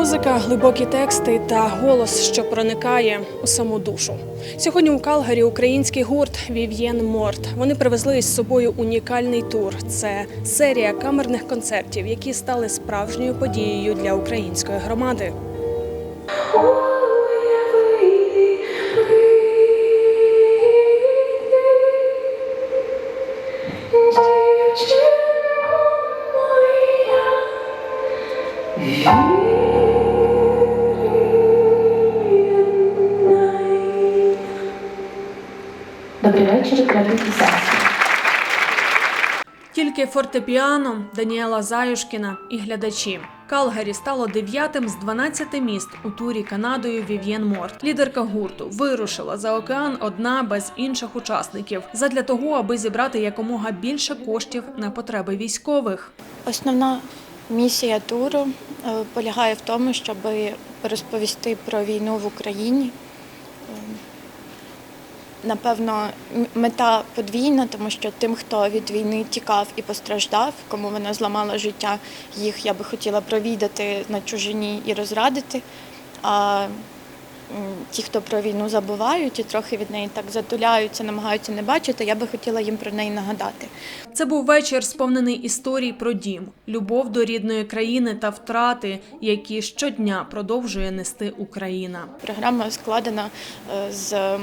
Музика, глибокі тексти та голос, що проникає у саму душу. Сьогодні у Калгарі український гурт Вів'єн Морт. Вони привезли із собою унікальний тур. Це серія камерних концертів, які стали справжньою подією для української громади. Добрий вечір, дорогі писати. Тільки фортепіано, Даніела Заюшкіна і глядачі. Калгарі стало дев'ятим з 12 міст у турі Канадою Вів'єн Морт. Лідерка гурту вирушила за океан одна без інших учасників задля того, аби зібрати якомога більше коштів на потреби військових. Основна місія туру е, полягає в тому, щоб розповісти про війну в Україні. Напевно, мета подвійна, тому що тим, хто від війни тікав і постраждав, кому вона зламала життя, їх я би хотіла провідати на чужині і розрадити. А ті, хто про війну забувають і трохи від неї так затуляються, намагаються не бачити, я би хотіла їм про неї нагадати. Це був вечір, сповнений історій про дім, любов до рідної країни та втрати, які щодня продовжує нести Україна. Програма складена е, з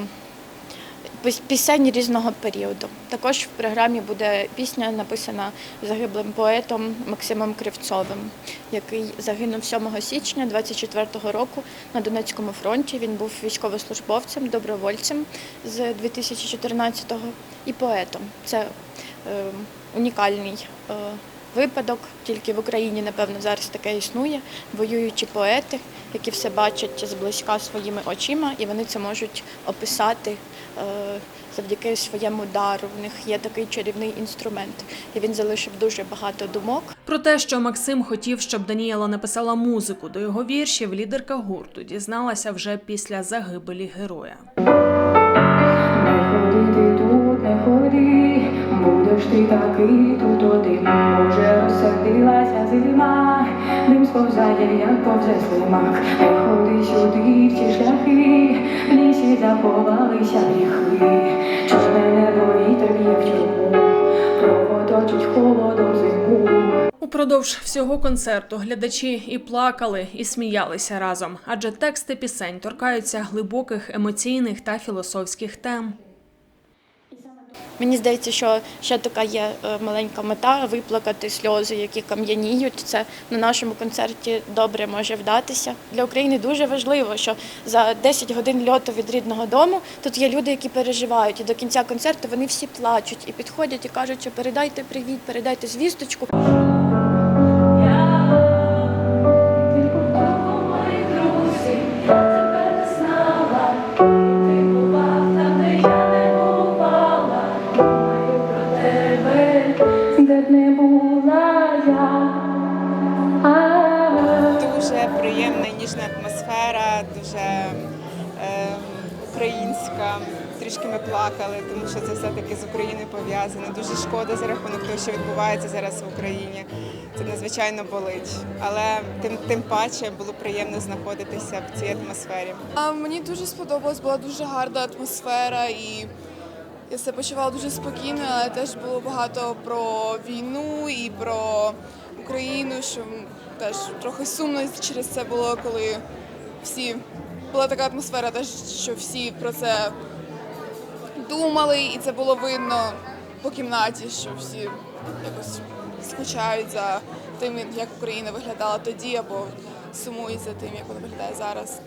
пісень різного періоду. Також в програмі буде пісня, написана загиблим поетом Максимом Кривцовим, який загинув 7 січня 24-го року на Донецькому фронті. Він був військовослужбовцем, добровольцем з 2014-го і поетом. Це е, унікальний е, випадок. Тільки в Україні, напевно, зараз таке існує. Воюючі поети, які все бачать зблизька своїми очима, і вони це можуть описати е, завдяки своєму дару. В них є такий чарівний інструмент, і він залишив дуже багато думок. Про те, що Максим хотів, щоб Даніела написала музику до його віршів, лідерка гурту дізналася вже після загибелі героя. Не ходи ти тут, не ходи, будеш ти такий тут розсердилася дим сповзає, як повзе слимак. Не сюди, в ті шляхи, в лісі заховалися гріхи. Чорне небо вітер б'є в тюрму, проводочить холодом зиму. Упродовж всього концерту глядачі і плакали, і сміялися разом, адже тексти пісень торкаються глибоких емоційних та філософських тем. Мені здається, що ще така є е, маленька мета виплакати сльози, які кам'яніють. Це на нашому концерті добре може вдатися. Для України дуже важливо, що за 10 годин льоту від рідного дому тут є люди, які переживають. І до кінця концерту вони всі плачуть і підходять і кажуть, що передайте привіт, передайте звісточку. Дуже приємна ніжна атмосфера, дуже е, українська. Трішки ми плакали, тому що це все-таки з Україною пов'язано. Дуже шкода за рахунок того, що відбувається зараз в Україні. Це надзвичайно болить. Але тим, тим паче було приємно знаходитися в цій атмосфері. А мені дуже сподобалась, була дуже гарна атмосфера і я себе почувала дуже спокійно, але теж було багато про війну і про Україну, що теж трохи сумно через це було, коли всі була така атмосфера, теж що всі про це думали, і це було видно по кімнаті, що всі якось скучають за тим, як Україна виглядала тоді, або сумують за тим, як вона виглядає зараз.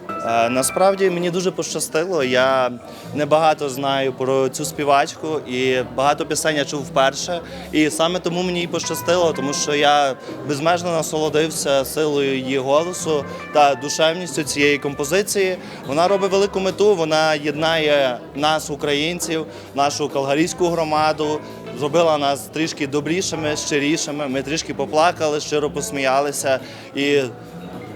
Е, Насправді мені дуже пощастило. Я небагато знаю про цю співачку і багато пісень я чув вперше. І саме тому мені і пощастило, тому що я безмежно насолодився силою її голосу та душевністю цієї композиції. Вона робить велику мету, вона єднає нас, українців, нашу калгарійську громаду. Зробила нас трішки добрішими, щирішими. Ми трішки поплакали, щиро посміялися. І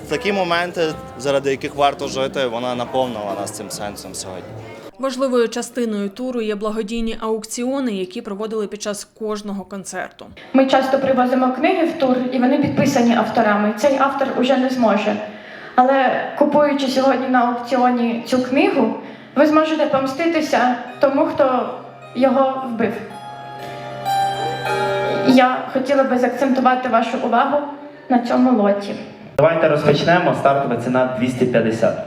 такі моменти, заради яких варто жити, вона наповнила нас цим сенсом сьогодні. Важливою частиною туру є благодійні аукціони, які проводили під час кожного концерту. Ми часто привозимо книги в тур, і вони підписані авторами. Цей автор уже не зможе Але купуючи сьогодні на аукціоні цю книгу, ви зможете помститися тому, хто його вбив. Я хотіла би заакцентувати вашу увагу на цьому лоті. Давайте розпочнемо. Стартова ціна 250.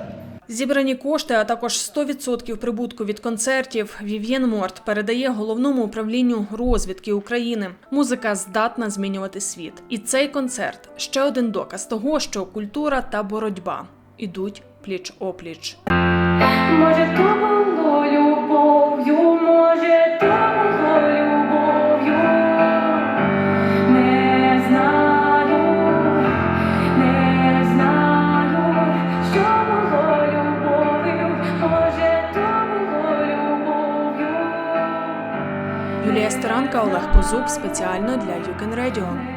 Зібрані кошти, а також 100% прибутку від концертів Вів'єн Морт передає головному управлінню розвідки України. Музика здатна змінювати світ. І цей концерт ще один доказ того, що культура та боротьба ідуть пліч опліч. Може, Юлія Старанка, Олег Козуб спеціально для Юкен Radio.